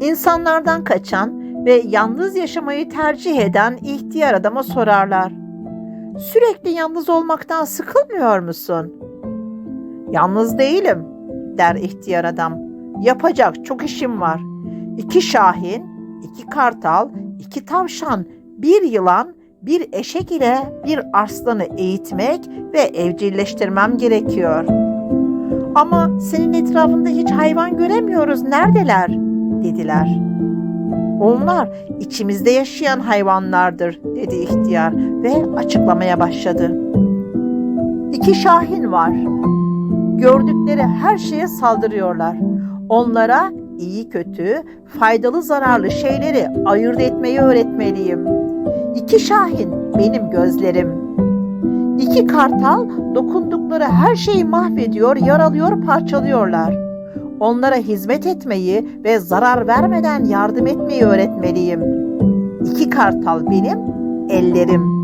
İnsanlardan kaçan ve yalnız yaşamayı tercih eden ihtiyar adama sorarlar. Sürekli yalnız olmaktan sıkılmıyor musun? Yalnız değilim, der ihtiyar adam. Yapacak çok işim var. İki şahin, iki kartal, iki tavşan, bir yılan, bir eşek ile bir arslanı eğitmek ve evcilleştirmem gerekiyor. Ama senin etrafında hiç hayvan göremiyoruz. Neredeler? Dediler. Onlar içimizde yaşayan hayvanlardır dedi ihtiyar ve açıklamaya başladı. İki şahin var. Gördükleri her şeye saldırıyorlar. Onlara iyi kötü, faydalı zararlı şeyleri ayırt etmeyi öğretmeliyim. İki şahin benim gözlerim. İki kartal dokundukları her şeyi mahvediyor, yaralıyor, parçalıyorlar. Onlara hizmet etmeyi ve zarar vermeden yardım etmeyi öğretmeliyim. İki kartal benim ellerim.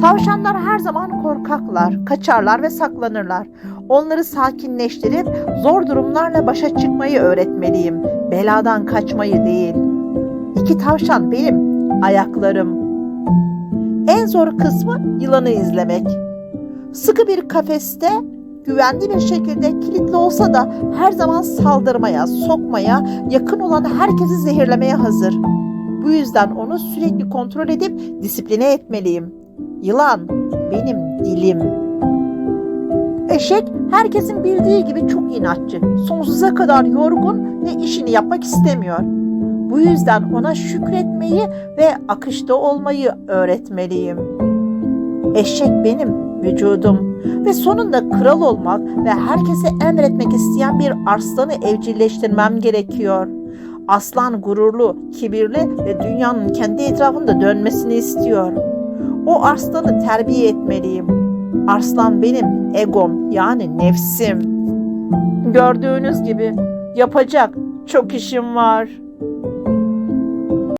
Tavşanlar her zaman korkaklar, kaçarlar ve saklanırlar. Onları sakinleştirip zor durumlarla başa çıkmayı öğretmeliyim. Beladan kaçmayı değil. İki tavşan benim ayaklarım. En zor kısmı yılanı izlemek. Sıkı bir kafeste güvenli bir şekilde kilitli olsa da her zaman saldırmaya, sokmaya, yakın olan herkesi zehirlemeye hazır. Bu yüzden onu sürekli kontrol edip disipline etmeliyim. Yılan benim dilim. Eşek herkesin bildiği gibi çok inatçı, sonsuza kadar yorgun ve işini yapmak istemiyor. Bu yüzden ona şükretmeyi ve akışta olmayı öğretmeliyim. Eşek benim vücudum ve sonunda kral olmak ve herkese emretmek isteyen bir arslanı evcilleştirmem gerekiyor. Aslan gururlu, kibirli ve dünyanın kendi etrafında dönmesini istiyor. O arslanı terbiye etmeliyim. Arslan benim egom yani nefsim. Gördüğünüz gibi yapacak çok işim var.